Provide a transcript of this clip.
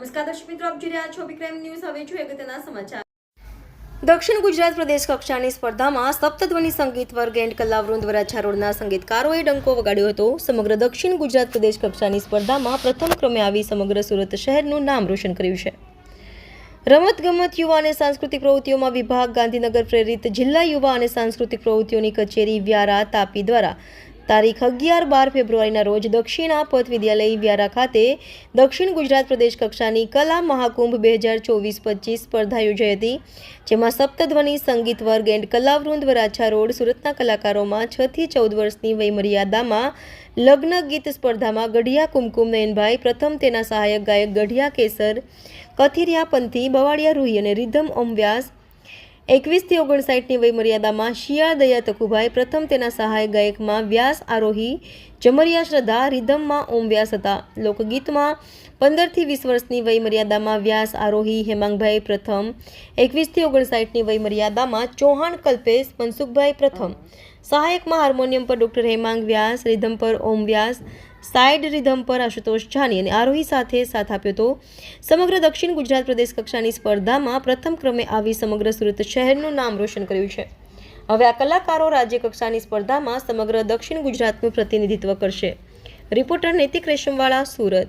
નમસ્કાર દર્શક મિત્રો, આપ જોઈ રહ્યા છો વિક્રમ ન્યૂઝ. હવે જોઈએ અગત્યના સમાચાર. દક્ષિણ ગુજરાત પ્રદેશ કક્ષાની સ્પર્ધામાં સપ્તધ્વનિ સંગીત વર્ગ એન્ડ કલાવૃંદ વરાછા રોડના સંગીતકારોએ ડંકો વગાડ્યો હતો. સમગ્ર દક્ષિણ ગુજરાત પ્રદેશ કક્ષાની સ્પર્ધામાં પ્રથમ ક્રમે આવી સમગ્ર સુરત શહેરનું નામ રોશન કર્યું છે. રમતગમત યુવા અને સાંસ્કૃતિક પ્રવૃત્તિઓમાં વિભાગ, ગાંધીનગર પ્રેરિત જિલ્લા યુવા અને સાંસ્કૃતિક પ્રવૃત્તિઓની કચેરી વ્યારા તાપી દ્વારા તારીખ અગિયાર બાર ફેબ્રુઆરીના રોજ દક્ષિણા પથ વિદ્યાલય વ્યારા ખાતે દક્ષિણ ગુજરાત પ્રદેશ કક્ષાની કલા મહાકુંભ બે હજાર ચોવીસ પચીસ સ્પર્ધા યોજાઈ હતી, જેમાં સપ્તધ્વનિ, સંગીત વર્ગ એન્ડ કલાવૃંદ વરાછા રોડ સુરતના કલાકારોમાં છ થી ચૌદ વર્ષની વયમર્યાદામાં લગ્ન ગીત સ્પર્ધામાં ગઢિયા કુમકુમ નયનભાઈ, પ્રથમ તેના સહાયક ગાયક ગઢિયા કેસર કથિરિયા પંથી બવાડિયા રૂહી અને રિધમ ઓમ વ્યાસ એકવીસથી ઓગણસાઠની વયમર્યાદામાં શિયાળ દયા તકુભાઈ પ્રથમ તેના સહાય ગાયકમાં વ્યાસ આરોહી, જમરિયા શ્રદ્ધા, રિધમમાં ઓમ વ્યાસ હતા. લોકગીતમાં પંદરથી વીસ વર્ષની વયમર્યાદામાં વ્યાસ આરોહી, હેમાંગભાઈ પ્રથમ. એકવીસથી ઓગણસાઠની વયમર્યાદામાં ચૌહાણ કલ્પેશ, મનસુખભાઈ પ્રથમ. સહાયકમાં હાર્મોનિયમ પર ડૉક્ટર હેમાંગ વ્યાસ, રિધમ પર ઓમ વ્યાસ સાઇડ રિધમ પર આશુતોષ જાની અને આરોહી સાથે સાથ આપ્યો હતો. સમગ્ર દક્ષિણ ગુજરાત પ્રદેશ કક્ષાની સ્પર્ધામાં પ્રથમ ક્રમે આવી સમગ્ર સુરત શહેરનું નામ રોશન કર્યું છે. હવે આ કલાકારો રાજ્ય કક્ષાની સ્પર્ધામાં સમગ્ર દક્ષિણ ગુજરાતનું પ્રતિનિધિત્વ કરશે. રિપોર્ટર નૈતિક રેશમવાળા, સુરત.